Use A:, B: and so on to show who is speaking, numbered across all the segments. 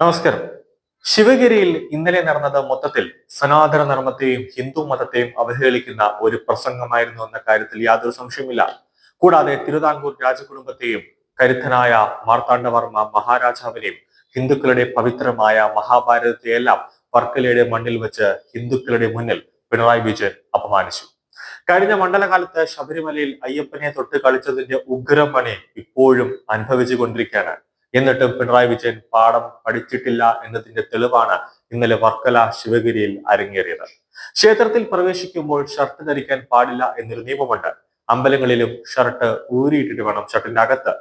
A: നമസ്കാരം. ശിവഗിരിയിൽ ഇന്നലെ നടന്നത് മൊത്തത്തിൽ സനാതന ധർമ്മത്തെയും ഹിന്ദു മതത്തെയും അവഹേളിക്കുന്ന ഒരു പ്രസംഗമായിരുന്നു എന്ന കാര്യത്തിൽ യാതൊരു സംശയമില്ല കൂടാതെ തിരുവിതാംകൂർ രാജകുടുംബത്തെയും കരുത്തനായ മാർത്താണ്ഡവർമ്മ മഹാരാജാവിനെയും ഹിന്ദുക്കളുടെ പവിത്രമായ മഹാഭാരതത്തെയെല്ലാം വർക്കലയുടെ മണ്ണിൽ വെച്ച് ഹിന്ദുക്കളുടെ മുന്നിൽ പിണറായി വിജയൻ അപമാനിച്ചു. കഴിഞ്ഞ മണ്ഡലകാലത്ത് ശബരിമലയിൽ അയ്യപ്പനെ തൊട്ട് കളിച്ചതിന്റെ ഉഗ്രം പണി ഇപ്പോഴും അനുഭവിച്ചു കൊണ്ടിരിക്കുകയാണ്. എന്നിട്ടും പിണറായി വിജയൻ പാഠം പഠിച്ചിട്ടില്ല എന്നതിന്റെ തെളിവാണ് ഇന്നലെ വർക്കല ശിവഗിരിയിൽ അരങ്ങേറിയത്. ക്ഷേത്രത്തിൽ പ്രവേശിക്കുമ്പോൾ ഷർട്ട് ധരിക്കാൻ പാടില്ല എന്നൊരു നിയമമുണ്ട്. അമ്പലങ്ങളിലും ഷർട്ട് ഊരിയിട്ടിട്ട് വേണം ഷർട്ടിന്റെ അകത്ത്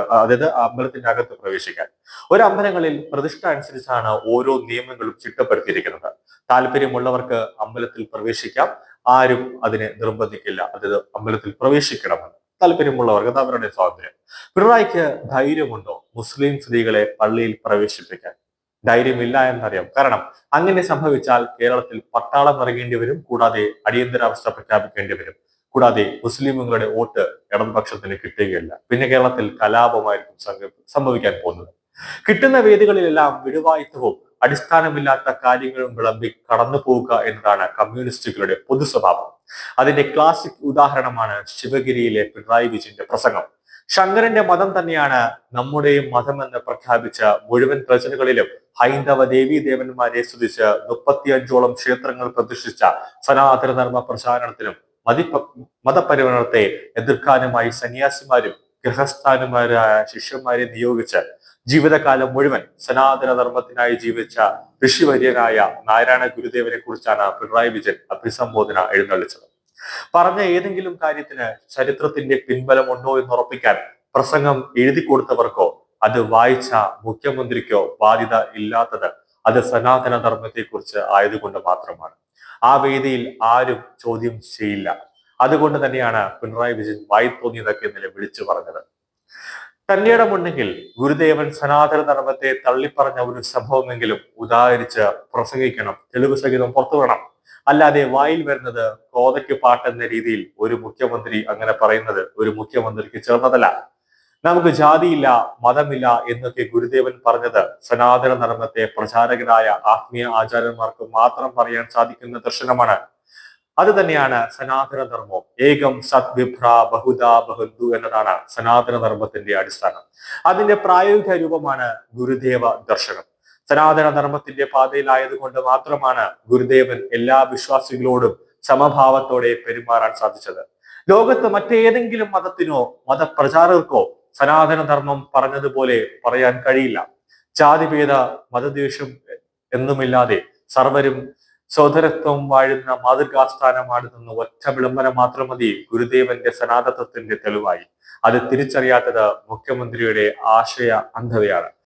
A: അതായത് അമ്പലത്തിന്റെ അകത്ത് പ്രവേശിക്കാൻ. ഒരു അമ്പലങ്ങളിൽ പ്രതിഷ്ഠ അനുസരിച്ചാണ് ഓരോ നിയമങ്ങളും ചിട്ടപ്പെടുത്തിയിരിക്കുന്നത്. താല്പര്യമുള്ളവർക്ക് അമ്പലത്തിൽ പ്രവേശിക്കാം. ആരും അതിനെ നിർബന്ധിക്കില്ല. അതായത് അമ്പലത്തിൽ പ്രവേശിക്കണമെന്ന്. താല്പര്യമുള്ളവർക്ക് അവരുടെ സ്വാതന്ത്ര്യം പിണറായിക്ക് ധൈര്യമുണ്ടോ മുസ്ലിം സ്ത്രീകളെ പള്ളിയിൽ പ്രവേശിപ്പിക്കാൻ? ധൈര്യമില്ല എന്നറിയാം. കാരണം അങ്ങനെ സംഭവിച്ചാൽ കേരളത്തിൽ പട്ടാളം ഇറങ്ങേണ്ടി വരും കൂടാതെ അടിയന്തരാവസ്ഥ പ്രഖ്യാപിക്കേണ്ടി വരും. കൂടാതെ മുസ്ലിമുകളുടെ വോട്ട് ഇടതുപക്ഷത്തിന് കിട്ടുകയില്ല. പിന്നെ കേരളത്തിൽ കലാപമായിരിക്കും സംഭവിക്കാൻ പോകുന്നത്. കിട്ടുന്ന വേദികളിലെല്ലാം വിടുവായുത്തവും അടിസ്ഥാനമില്ലാത്ത കാര്യങ്ങളും വിളമ്പി കടന്നു പോവുക എന്നതാണ് കമ്മ്യൂണിസ്റ്റുകളുടെ പൊതു സ്വഭാവം അതിന്റെ ക്ലാസിക് ഉദാഹരണമാണ് ശിവഗിരിയിലെ പിണറായി വിജയന്റെ പ്രസംഗം. ശങ്കരന്റെ മതം തന്നെയാണ് നമ്മുടെയും മതമെന്ന് പ്രഖ്യാപിച്ച മുഴുവൻ പ്രചനകളിലും ഹൈന്ദവ ദേവീ ദേവന്മാരെ സ്തുതിച്ച് മുപ്പത്തിയഞ്ചോളം ക്ഷേത്രങ്ങൾ പ്രതിഷ്ഠിച്ച സനാതനധർമ്മ പ്രചാരണത്തിനും മതിപ്പ മതപരിവർത്തനത്തെ എതിർക്കാനുമായി സന്യാസിമാരും ഗൃഹസ്ഥാനുമാരായ ശിഷ്യന്മാരെ നിയോഗിച്ച് ജീവിതകാലം മുഴുവൻ സനാതന ധർമ്മത്തിനായി ജീവിച്ച ഋഷിവര്യനായ നാരായണ ഗുരുദേവനെ കുറിച്ചാണ് പിണറായി വിജയൻ അഭിസംബോധന എഴുന്നള്ളിച്ചത്. പറഞ്ഞ ഏതെങ്കിലും കാര്യത്തിന് ചരിത്രത്തിന്റെ പിൻബലം ഉണ്ടോ എന്ന് ഉറപ്പിക്കാൻ പ്രസംഗം എഴുതി കൊടുത്തവർക്കോ അത് വായിച്ച മുഖ്യമന്ത്രിക്കോ ബാധ്യത ഇല്ലാത്തത് അത് സനാതന ധർമ്മത്തെക്കുറിച്ച് ആയതുകൊണ്ട് മാത്രമാണ്. ആ വേദിയിൽ ആരും ചോദ്യം ചെയ്യില്ല. അതുകൊണ്ട് തന്നെയാണ് പിണറായി വിജയൻ വായി തോന്നിയതൊക്കെ ഇന്നലെ വിളിച്ചു പറഞ്ഞത്. തന്നെയുടെ മുന്നെങ്കിൽ ഗുരുദേവൻ സനാതന ധർമ്മത്തെ തള്ളിപ്പറഞ്ഞ ഒരു സംഭവമെങ്കിലും ഉദാഹരിച്ച് പ്രസംഗിക്കണം തെളിവ് സഹിതം പുറത്തു വേണം അല്ലാതെ വായിൽ വരുന്നത് കോതയ്ക്ക് പാട്ടെന്ന രീതിയിൽ ഒരു മുഖ്യമന്ത്രി അങ്ങനെ പറയുന്നത് ഒരു മുഖ്യമന്ത്രിക്ക് ചേർന്നതല്ല. നമുക്ക് ജാതിയില്ല മതമില്ല എന്നൊക്കെ ഗുരുദേവൻ പറഞ്ഞത് സനാതന ധർമ്മത്തെ പ്രചാരകരായ ആത്മീയ ആചാര്യന്മാർക്ക് മാത്രം പറയാൻ സാധിക്കുന്ന ദർശനമാണ് അത് തന്നെയാണ് സനാതന ധർമ്മം ഏകം സത് വിഭ്ര ബഹുദ ബഹുദു എന്നതാണ് സനാതന ധർമ്മത്തിന്റെ അടിസ്ഥാനം. അതിന്റെ പ്രായോഗിക രൂപമാണ് ഗുരുദേവ ദർശനം. സനാതന ധർമ്മത്തിന്റെ പാതയിലായതുകൊണ്ട് മാത്രമാണ് ഗുരുദേവൻ എല്ലാ വിശ്വാസികളോടും സമഭാവത്തോടെ പെരുമാറാൻ സാധിച്ചത്. ലോകത്ത് മറ്റേതെങ്കിലും മതത്തിനോ മതപ്രചാരകർക്കോ സനാതന ധർമ്മം പറഞ്ഞതുപോലെ പറയാൻ കഴിയില്ല. ജാതിഭേദ മതദ്വേഷം എന്നുമില്ലാതെ സർവരും സോദരത്വം വാഴുന്ന മാതൃകാസ്ഥാനമാണെന്ന് ഒറ്റ വിളംബരം മാത്രം മതി ഗുരുദേവന്റെ സനാതത്വത്തിന്റെ തെളിവായി. അത് തിരിച്ചറിയാത്തത് മുഖ്യമന്ത്രിയുടെ ആശയ അന്ധതയാണ്.